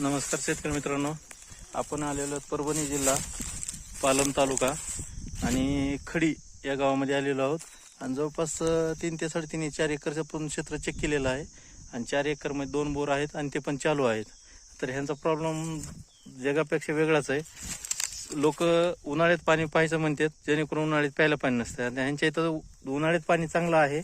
नमस्कार शेतकरी मित्रांनो. आपण आलेलो आहोत परभणी जिल्हा पालम तालुका आणि खडी या गावामध्ये आलेलो आहोत. आणि जवळपास तीन ते साडेतीन चार एकरचं पूर्ण क्षेत्र चेक केलेलं आहे. आणि चार एकरमध्ये दोन बोर आहेत आणि ते पण चालू आहेत. तर ह्यांचा प्रॉब्लेम जगापेक्षा वेगळाच आहे. लोक उन्हाळ्यात पाणी पाहायचं म्हणतात जेणेकरून उन्हाळ्यात प्यायला पाणी नसतं. आणि ह्यांच्या इथं उन्हाळ्यात पाणी चांगलं आहे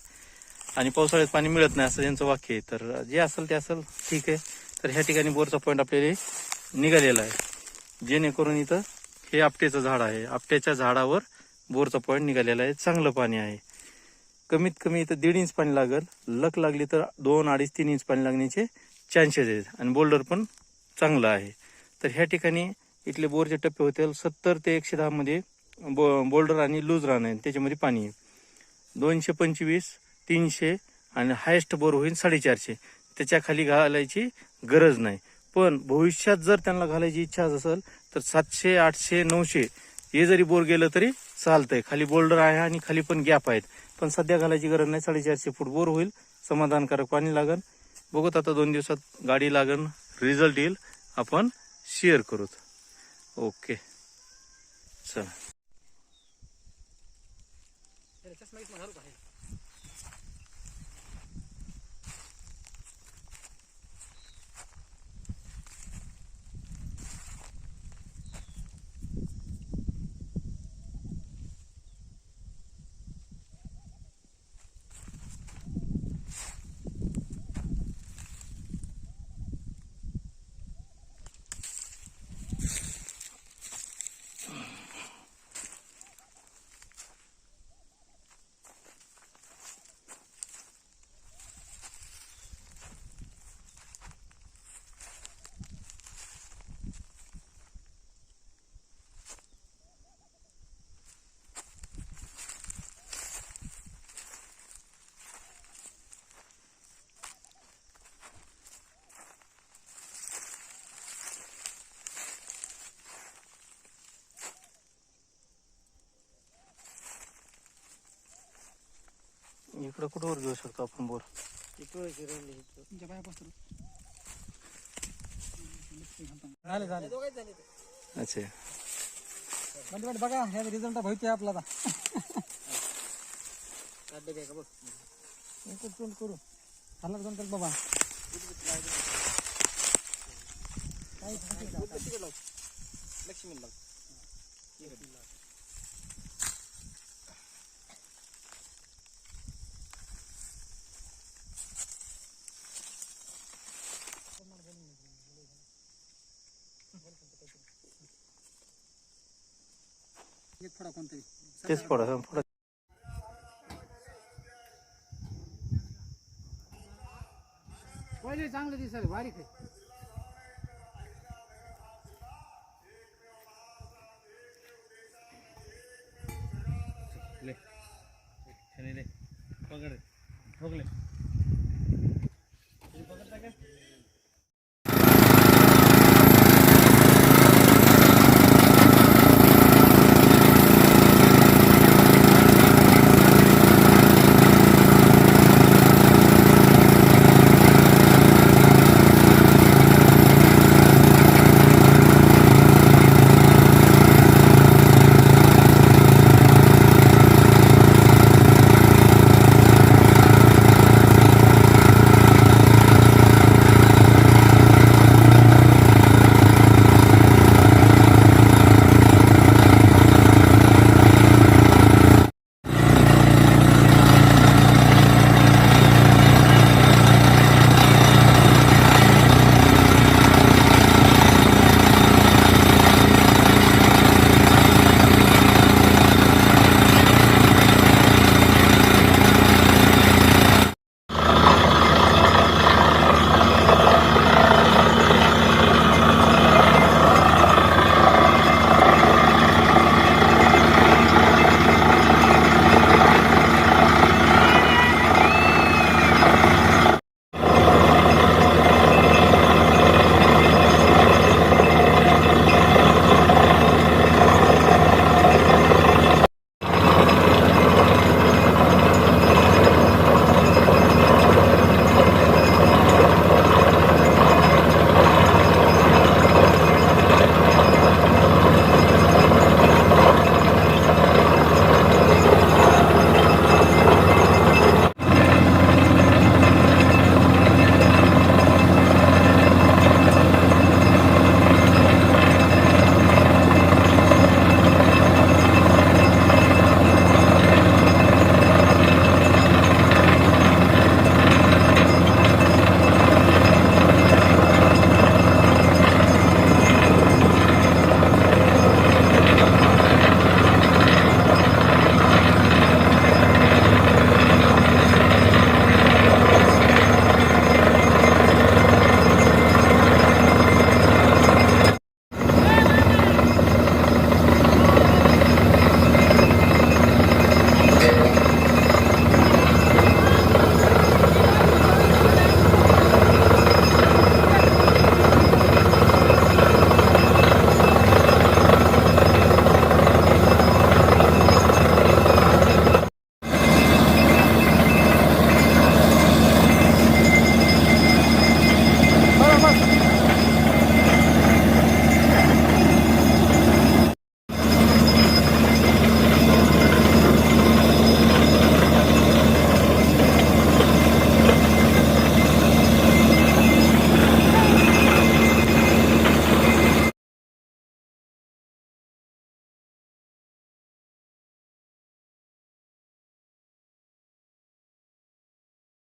आणि पावसाळ्यात पाणी मिळत नाही असं यांचं वाक्य आहे. तर जे असेल ते असेल ठीक आहे. तर ह्या ठिकाणी बोरचा पॉईंट आपल्याला निघालेला आहे. जेणेकरून इथं हे आपट्याचं झाड आहे. आपट्याच्या झाडावर बोरचा पॉईंट निघालेला आहे. चांगलं पाणी आहे. कमीत कमी इथं दीड इंच पाणी लागल. लक लागली तर दोन अडीच तीन इंच पाणी लागण्याचे चान्सेस आहेत. आणि बोल्डर पण चांगलं आहे. तर ह्या ठिकाणी इथले बोरचे टप्पे होतील सत्तर ते एकशे दहामध्ये बो बोल्डर आणि लूज राहणं आहे. त्याच्यामध्ये पाणी आहे. दोनशे पंचवीस तीनशे आणि हायेस्ट बोर होईल साडेचारशे. त्याच्याखाली घालायची गरज नाही. पण भविष्यात जर त्यांना घालायची इच्छा असेल तर सातशे आठशे नऊशे हे जरी बोर गेलं तरी चालतंय. खाली बोल्डर आहे आणि खाली पण गॅप आहेत. पण सध्या घालायची गरज नाही. साडेचारशे फूट बोर होईल. समाधानकारक पाणी लागन. बघूत आता दोन दिवसात गाडी लागन. रिझल्ट येईल. आपण शेअर करूत. ओके. चला. इकडं कुठवर घेऊ शकतो आपण बोर? झाले झाले. अच्छा. वाट बघा ह्या रिझल्ट आपल्याला एकच तोंड करू. झाला दोन कर? बाबा. काय एक कोणतरी. तेच पडा पडा पहिले चांगलं दिसायला बारीक आहे. पकड